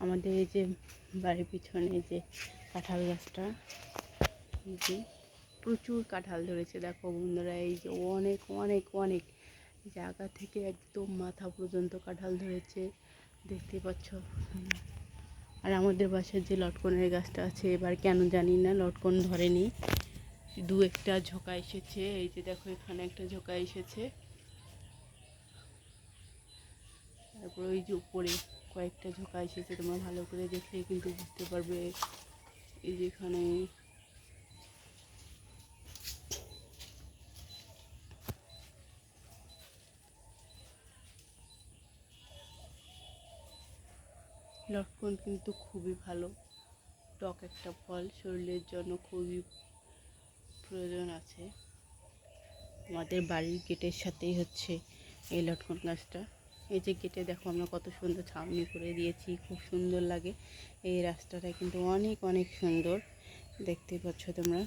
আমাদের এই যে বাড়ির পিছনে যে কাঁঠাল গাছটা যে প্রচুর কাঁঠাল ধরেছে। দেখো বন্ধুরা, এই যে অনেক অনেক অনেক জায়গা থেকে একদম মাথা পর্যন্ত কাঁঠাল ধরেছে। দেখতে পাচ্ছ? আর আমাদের বাসায় যে লটকনের গাছটা আছে, এবার কেন জানি না, লটকন ধরেনি। দু একটা ঝোঁকা এসেছে। এই যে দেখো, এখানে একটা ঝোঁকা এসেছে। তারপর ওই যে উপরে কয়েকটা ঝোঁকা এসেছে, তোমরা ভালো করে দেখলে কিন্তু বুঝতে পারবে। এই যেখানে লটকন কিন্তু খুবই ভালো। টক একটা ফল, শরীরের জন্য খুবই প্রয়োজন আছে। আমাদের বাড়ির গেটের সাথেই হচ্ছে এই লটকন গাছটা। এই যে গেটে দেখো আমরা কত সুন্দর ছাউনি করে দিয়েছি, খুব সুন্দর লাগে। এই রাস্তাটা কিন্তু অনেক অনেক সুন্দর। দেখতে পাচ্ছ তোমরা?